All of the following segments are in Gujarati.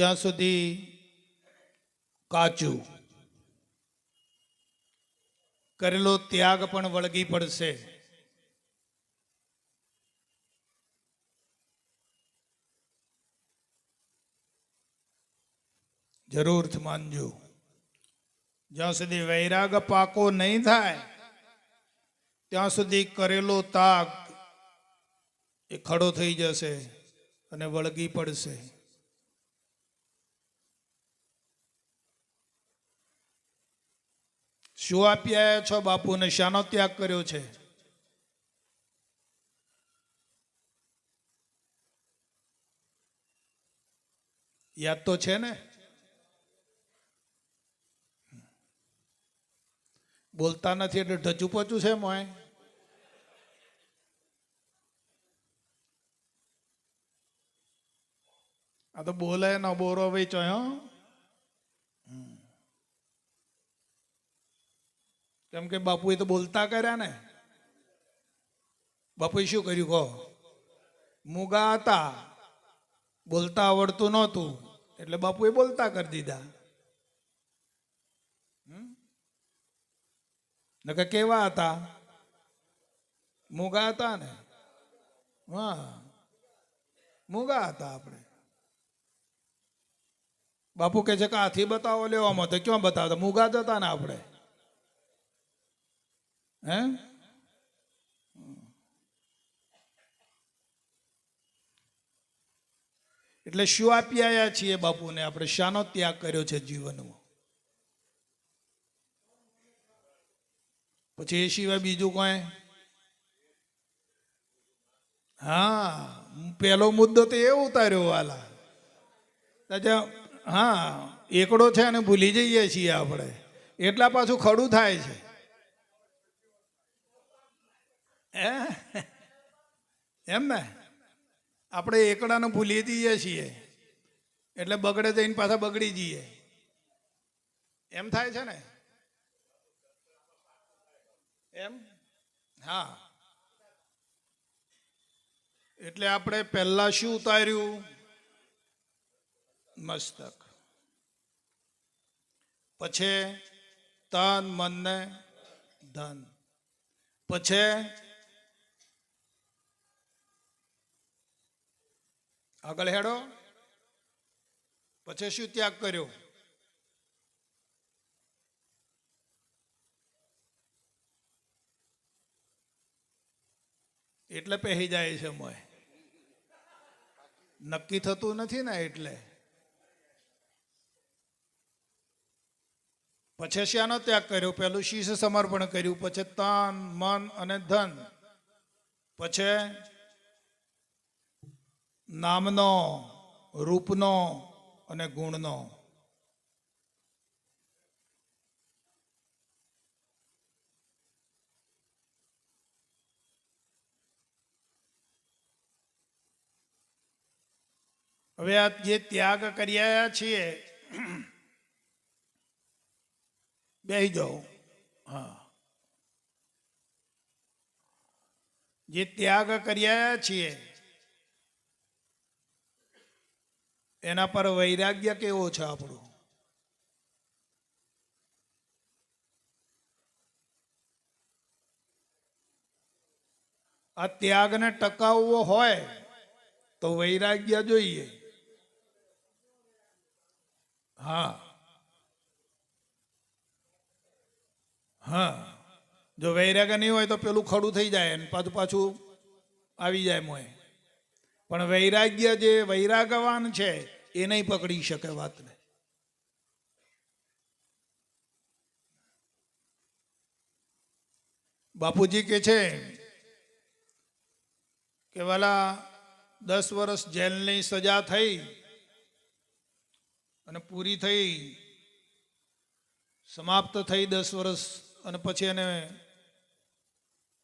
ત્યાં સુધી કાચું. કરેલો ત્યાગ પણ વળગી પડશે. જરૂર માનજો. જ્યાં સુધી વૈરાગ પાકો નહીં થાય, ત્યાં સુધી કરેલો તાગ એ ખડો થઈ જશે અને વળગી પડશે. શું આપી આવ્યા છો બાપુને? શાનો ત્યાગ કર્યો છે? યાદ તો છે ને? બોલતા નથી એટલે ઢચું પચું છે મોય આ તો બોલે ન બોરો વેચો ચોયો કેમ કે બાપુએ તો બોલતા કર્યા ને. બાપુએ શું કર્યું કહો? મુગા હતા. બોલતા આવડતું નહોતું. એટલે બાપુએ બોલતા કરી દીધા. નકર કેવા હતા? મુગા હતા ને. હા. મુગા હતા આપણે. બાપુ કે છે કે હાથી બતાવો લેવામાં તો ક્યાં બતાવતા? મુગા જ હતા ને આપણે. હે? એટલે શું આપી આવ્યા છીએ બાપુને? આપણે શાનો ત્યાગ કર્યો છે જીવનમાં પછી એ સિવાય બીજું કોઈ? હા પેલો મુદ્દો તો એ ઉતાર્યો વાલા. તાજા હા, એકડો છે અને ભૂલી જઈએ છીએ આપણે. એટલા પાછું ખડું થાય છે હે? એમ ને? આપણે એકડાને ભૂલી દઈએ છીએ. એટલે બગડે તો એની પાછા બગડી જઈએ. એમ થાય છે ને? એમ? હા. એટલે આપણે પહેલા શું ઉતાર્યું? મસ્તક. પછી તન મન ને ધન. પછી આગળ હેડો. પછી શું ત્યાગ કર્યો? એટલે પહેરી જાય છે મોય. નક્કી થતું નથી ને એટલે. પછી શાનો ત્યાગ કર્યો? પહેલું શીશ સમર્પણ કર્યું. પછી તન, મન અને ધન. પછી નામનો, રૂપનો અને ગુણનો. હવે આ જે ત્યાગ કર્યા છીએ બે જાઓ. હા. જે ત્યાગ કર્યા છીએ એના પર વૈરાગ્ય કેવો છે આપણું? આ ત્યાગને ટકાવવો હોય તો વૈરાગ્ય જોઈએ. હા. હા. જો વૈરાગ્ય નહીં હોય તો પેલું ખડું થઈ જાય પાછું પાછું આવી જાય મોય પણ વૈરાગ્ય જે વૈરાગવાન છે, એ નહીં પકડી શકે વાતને. બાપુજી કે છે કે વાલા દસ વર્ષ જેલની સજા થઈ અને પૂરી થઈ, સમાપ્ત થઈ દસ વર્ષ, અને પછી એને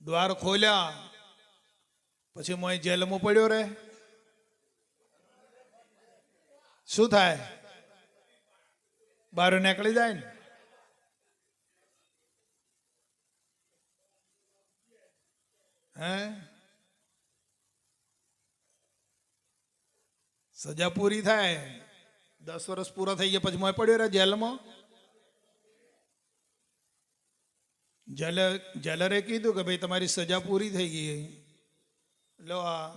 દ્વાર ખોલ્યા, પછી મોય જેલમાં પડ્યો રે શું થાય? બહાર નીકળી જાય ને? હે? સજા પૂરી થાય. દસ વર્ષ પૂરા થઈ ગયા પછી મોય પડ્યો રે જેલમાં? જેલર જેલરે કીધું કે ભાઈ તમારી સજા પૂરી થઈ ગઈ. લો આ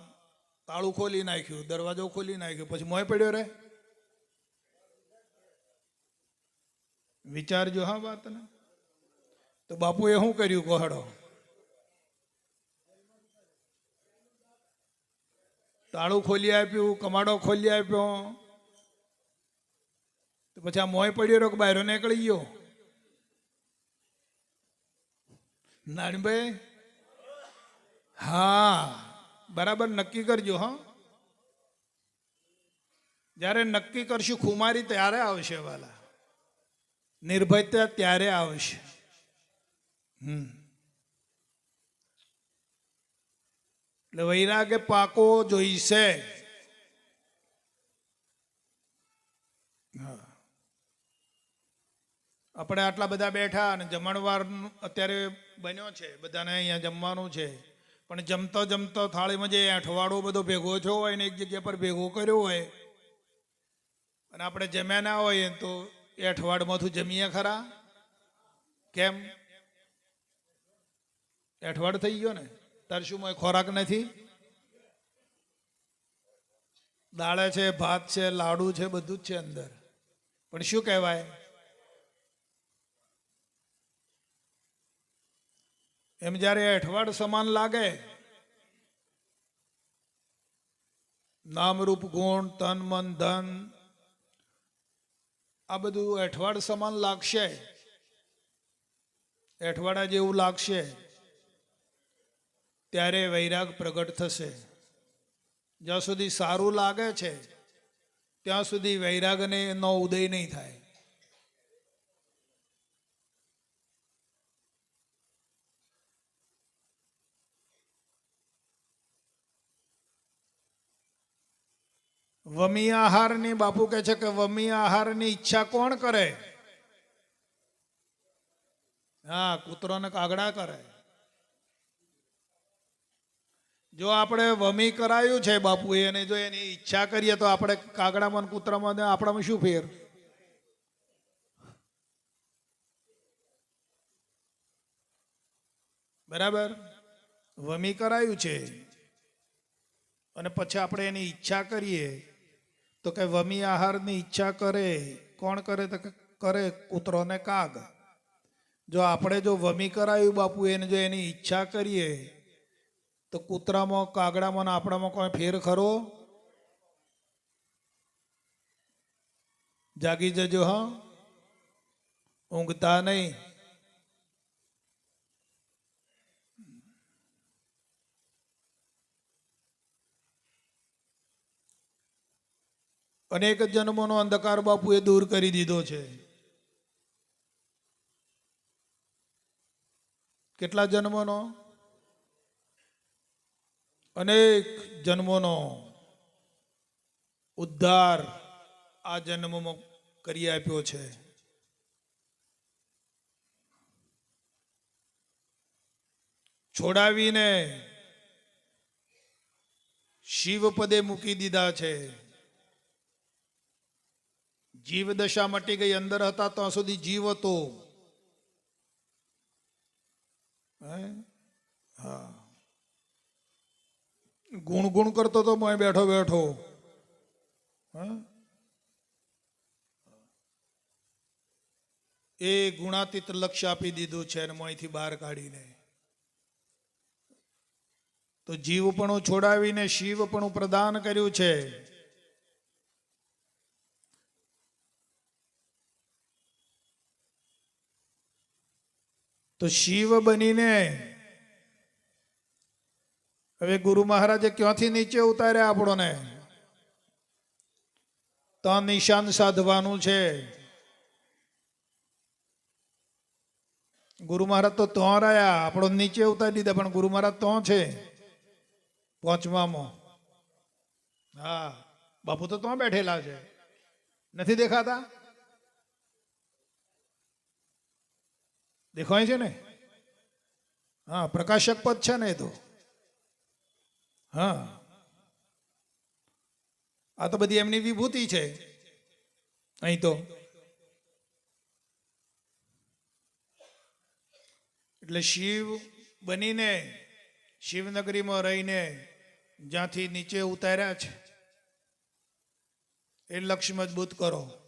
તાળું ખોલી નાખ્યું, દરવાજો ખોલી નાખ્યો, પછી મોય પડ્યો રે? વિચારજો હા વાતને. તો બાપુએ શું કર્યું? કોહડો તાળું ખોલી આપ્યું, કમાડો ખોલી આપ્યો. તો પછી આ મોય પડ્યો રહ્યો કે બહાર નીકળી ગયો? નાનભાઈ? હા, બરાબર નક્કી કરજો હા. જ્યારે નક્કી કરશું, ખુમારી ત્યારે આવશે વાલા. નિર્ભયતા ત્યારે આવશે હમ. એટલે વૈરાગે પાકો જોઈશે. આપણે આટલા બધા બેઠા અને જમણવાર અત્યારે બન્યો છે, બધાને અહીંયા જમવાનું છે. પણ જમતો જમતો થાળીમાં જે અઠવાડો બધો ભેગો થયો હોય ને એક જગ્યા પર ભેગો કર્યો હોય, અને આપણે જમ્યા ના હોય તો એ અઠવાડમાંથી જમીએ ખરા? કેમ? અઠવાડ થઈ ગયો ને, તાર શું ખોરાક નથી? દાળે છે, ભાત છે, લાડુ છે, બધું જ છે અંદર. પણ શું કહેવાય? એમ જ્યારે અઠવાડ સમાન લાગે નામ રૂપ ગુણ, તન, મન, ધન આ બધું અઠવાડ સમાન લાગશે. અઠવાડા જેવું લાગશે. ત્યારે વૈરાગ પ્રગટ થશે. જ્યાં સુધી સારું લાગે છે, ત્યાં સુધી વૈરાગને નો ઉદય નહીં થાય. વમી આહારની બાપુ કહે છે કે વમી આહારની ઈચ્છા કોણ કરે? હા, કૂતરોને કાગડા કરે. જો આપણે વમી કરાયું છે બાપુ એને જો એની ઈચ્છા કરીએ તો આપણે કાગડામાં કૂતરામાં આપણામાં શું ફેર? બરાબર? વમી કરાયું છે. અને પછી આપણે એની ઈચ્છા કરીએ તો કે વમી આહારની ઈચ્છા કરે, કોણ કરે તો કરે કૂતરો ને કાગ. જો આપણે જો વમી કરાયું બાપુ, એને જો એની ઈચ્છા કરીએ, તો કૂતરામાં, કાગડામાં આપણામાં કોઈ ફેર ખરો? જાગી જજો, હા. ઊંઘતા નહીં. અનેક જન્મોનો અંધકાર બાપુએ દૂર કરી દીધો છે. કેટલા જન્મોનો? અનેક જન્મોનો. ઉદ્ધાર આ જન્મમાં કરી આપ્યો છે. છોડાવીને શિવ પદે મૂકી દીધા છે. જીવ દશા મટી ગઈ, અંદર હતા ત્યાં સુધી જીવ હતો. હા? ગુણ ગુણ કરતો તો મોય બેઠો બેઠો. હા? એ ગુણાતીત લક્ષ્ય આપી દીધું છે અને મોંથી બહાર કાઢીને. તો જીવ પણ છોડાવીને શિવપણું પ્રદાન કર્યું છે. તો શિવ બનીને હવે ગુરુ મહારાજે ક્યાંથી નીચે ઉતાર્યા આપણોને? તો નિશાન સાધવાનું છે. ગુરુ મહારાજ તો તો રહ્યા, આપણો નીચે ઉતારી દીધા, પણ ગુરુ મહારાજ તો છે. પાંચમામાં. હા, બાપુ તો તો બેઠેલા છે. નથી દેખાતા? દેખાય છે ને? હા, પ્રકાશક પદ છે ને એ તો. હા. આ તો બધી એમની વિભૂતિ છે. અહીં તો. એટલે શિવ બનીને શિવનગરીમાં રહીને જ્યાંથી નીચે ઉતાર્યા છે, એ લક્ષ્ય મજબૂત કરો.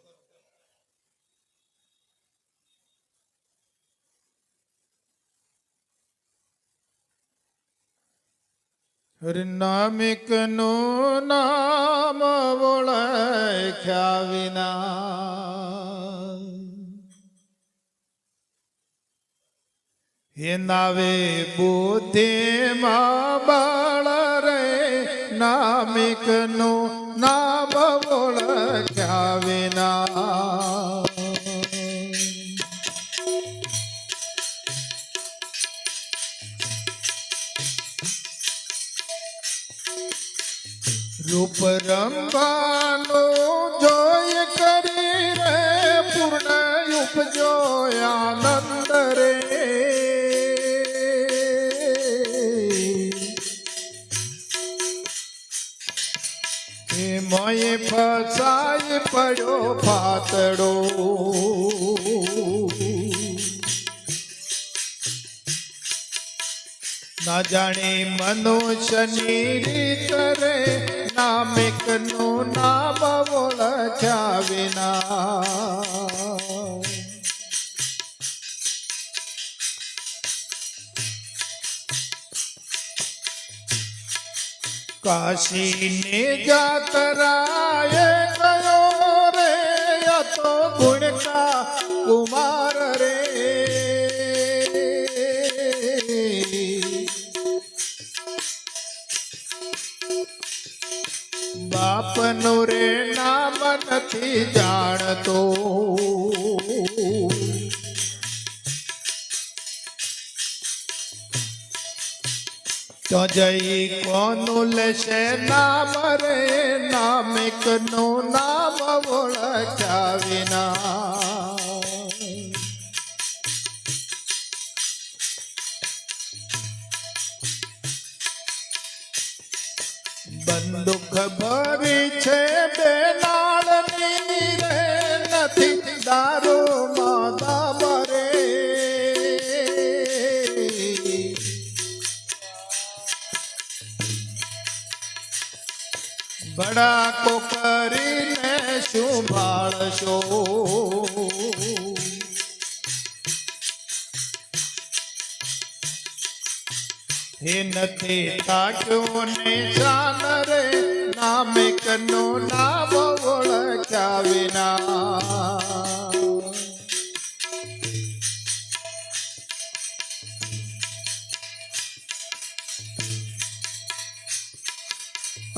નામિકનું નામ ઓળખ્યા વિના હે નાવે બુદ્ધિમાં બળ રે નામિકનું નામ ઓળખ્યા વિના રૂપ રંબાનું જોય કરી રે, પૂર્ણ ઉપજો આનંદ રે. મય ફસાય પડ્યો ફાતડો ના જાણે મનુષ્યની રીત રે નામિકનું નામ ઓળખ્યા વિના કાશીને જાતરાએ નથી જાણતો. તો જઈ કોનું લેશે નામ રે? નામિકનું નામ ઓળખ્યા વિના બંદુક ભરી છે બે નાળની રે નથી દારૂ માતા મરે બડાકો કરીને શું ભાળશો હે નથી તાક્યો ને ચાલ રે નામિકનું નામ ઓળખ્યા વિના.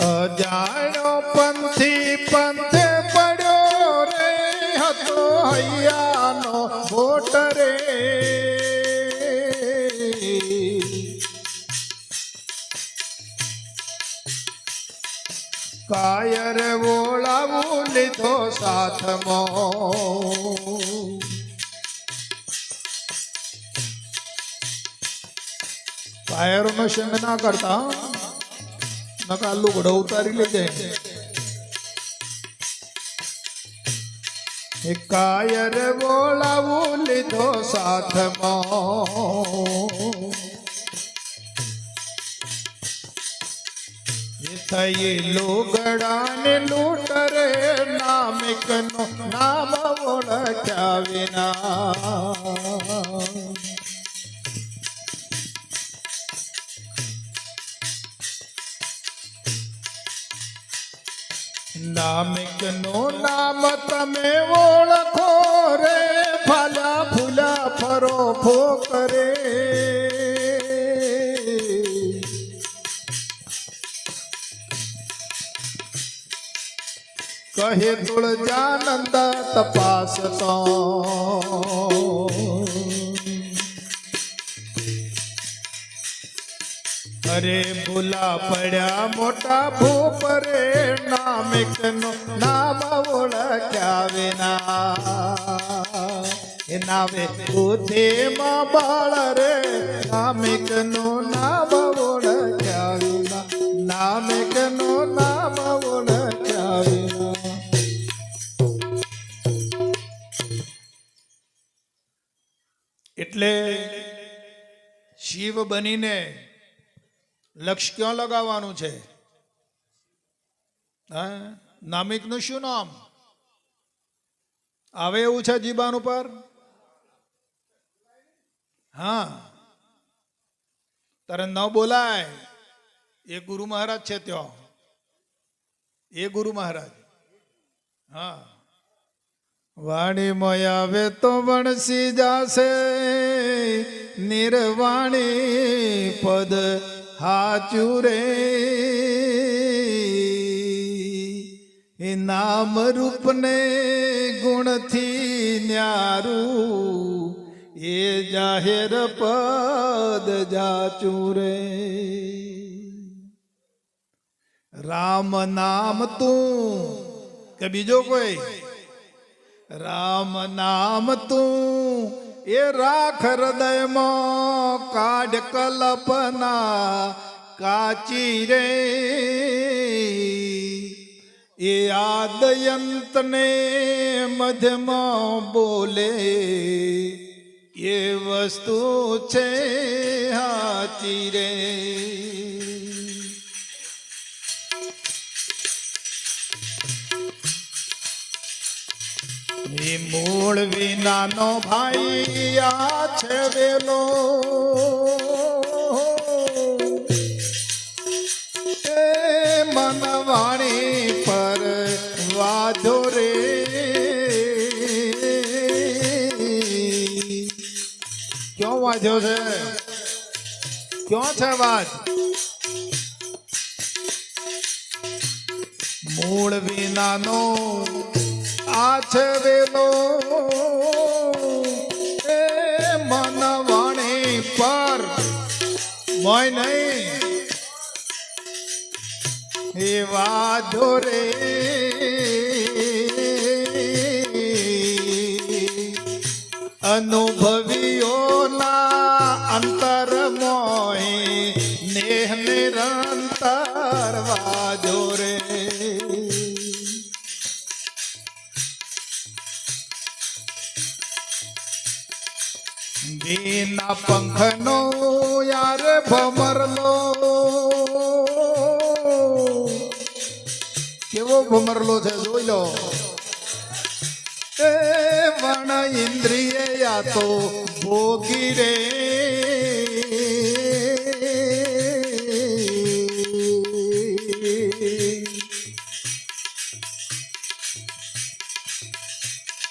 અજાણો પંથી પંથે પડ્યો રે હતો હૈયાનો ખોટ રે કાયર વોળાવું લીધો સાથમાં. કાયરોનો સંગ ના કરતા નકા લુગડો ઉતારી લેજે. કાયર બોલાવું લીધો સાથમાં. થઈ લુગડાને લૂટ રે નામિકનો નામ ઓળખ્યા વિના નામિકનું નામ તમે ઓળખો રે, ફલા ફૂલા ફરો ફોકરે. કહે તુળજાનંદ તપાસ તો અરે ભૂલા પડ્યા મોટા ભૂપ રે નામિકનું નામ ઓળખ્યા વિના એ નાવે બુદ્ધિમાં બાળ રે નામિકનું નામ ઓળખ્યા વિના નામિકનું નામ ઓળખ્યા વિના જીવ બનીને લક્ષ ક્યાં લગાવવાનું છે? નામિકનું શું નામ? આવે એવું છે જીબાન ઉપર? હા. તારે ન બોલાય. એ ગુરુ મહારાજ છે ત્યાં. એ ગુરુ મહારાજ. હા. વાણી મોય આવે તો વણસી જાશે. નિર્વાણી પદ હાચું એ નામ રૂપને ગુણથી ન્યારું, એ જાહેર પદ જાચું રે રામ નામ તું, કે બીજો કોઈ? રામ નામ તું એ રાખ હૃદયમાં કાઢ કલ્પના કાચી રે. એ આદયંતને મધ્યમાં બોલે. એ વસ્તુ છે હાચી રે. મૂળ વિનાનો ભાઈ આ છે વેલો. એ મનવાણી પર વાજો રે. ક્યો વાંચ્યો છે? ક્યો છે વાત? મૂળ વિનાનો આ છે વેલો. એ મન વાણી પર. મોય નહીં. એવા ધોરે અનુભવીઓના અંતર મોય નેહ નિરંતર બીના પંખનો યાર ભમરલો. કેવો ભમરલો છે, જોઈ લો. વણ ઇન્દ્રિય યા તો ભોગી રે.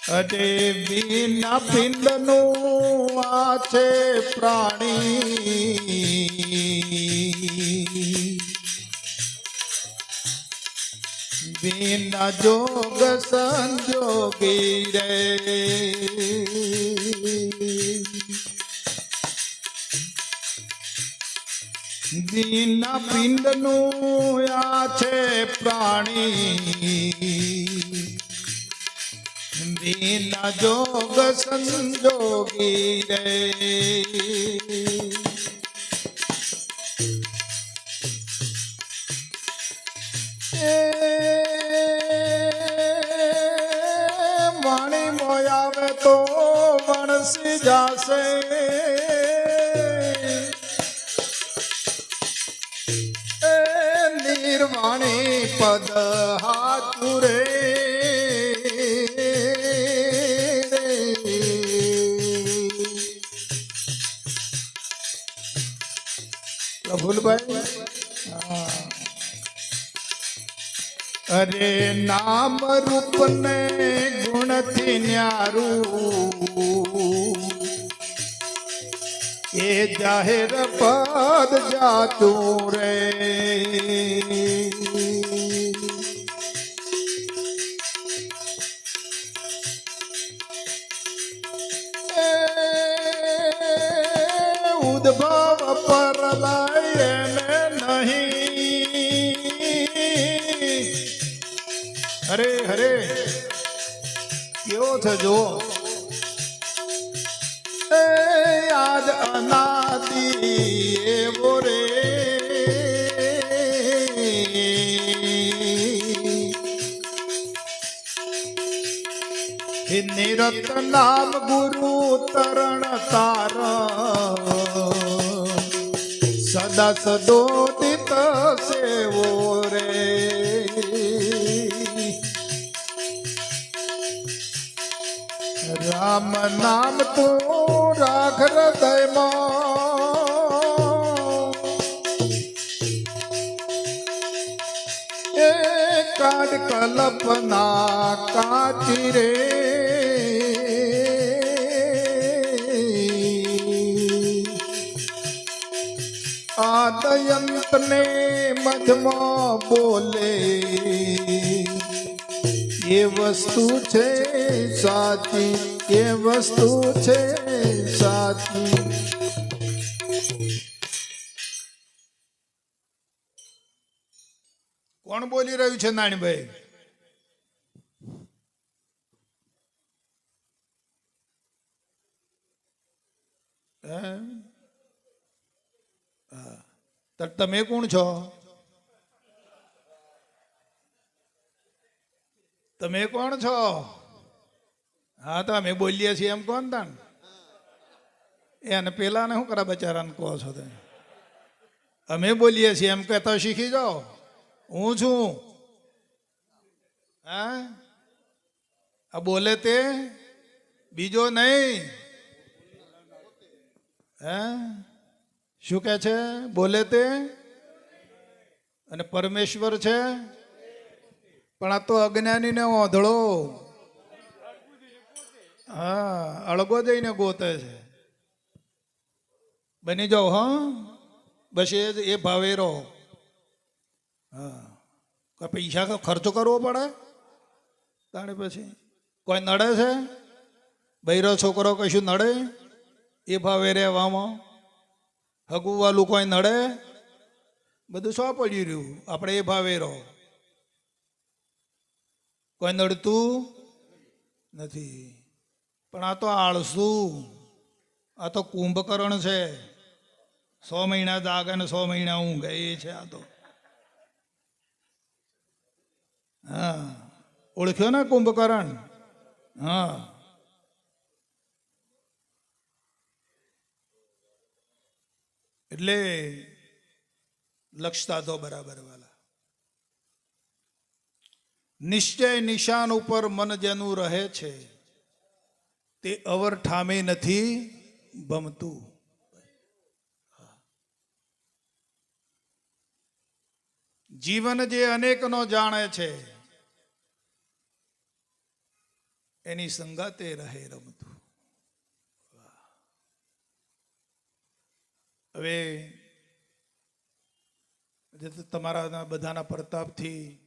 અરે બીના પિંડનું આ છે પ્રાણી. બીના જોગ સંજોગી રે. દીના પિંડનું આ છે પ્રાણી. બીના જોગ સંજોગી રે. વાણી મોયાવે તો વણસી જાશે. નિર્વાણી પદ હાથું અરે નામ રૂપ ને ગુણથી ન્યારું. એ જાહેર પદ જાતું રે. ઉદ્ભવ છે જો એ આજ અનાદી એવો રે. નિરત નામ ગુરુ તરણ તાર સદા દોદિત કલ્પના કાચી રે આદયંત ને મધમાં બોલે એ વસ્તુ છે સાચી એ વસ્તુ છે સાચી કોણ બોલી રહ્યું છે નાનીભાઈ? હા. તમે કોણ છો? તમે કોણ છો? હા, તો અમે બોલીએ છીએ એમ કોણ તાણ એને પેલાને શું કરા બચારાને કહો છો તમે? અમે બોલીએ છીએ એમ કે તો શીખી જાઓ. હું છું. હા? આ બોલે તે? બીજો નહીં. હે? શું કે છે? બોલે તે? અને પરમેશ્વર છે? પણ આ તો અજ્ઞાની ને ઓધળો હા, અળગો જઈને ગોતે છે. બની જાઓ, હા. બસ એ એ ભાવે રહો. હા. પૈસા ખર્ચો કરવો પડે? તાણે પછી. કોઈ નડે છે? બૈરો છોકરો કશું નડે? એ ભાવે રહેવામાં હગું વાલું કોઈ નડે. બધું શું પડી રહ્યું? આપણે એ ભાવે રહો. કોઈ નડતું નથી. પણ આ તો આળસુ. આ તો કુંભકર્ણ છે. સો મહિના જાગે ને સો મહિના ઊંઘે, એ છે આ તો. હા. ઓળખ્યો ને કુંભકર્ણ? હા. એટલે લક્ષતા તો બરાબર વાલા. નિશ્ચય નિશાન ઉપર મન જેનું રહે છે, તે અવર ઠામે નથી ભમતું જીવન જે અનેકનો જાણે છે, એની સંગાતે રહે રમતું. હવે તમારા બધાના પ્રતાપથી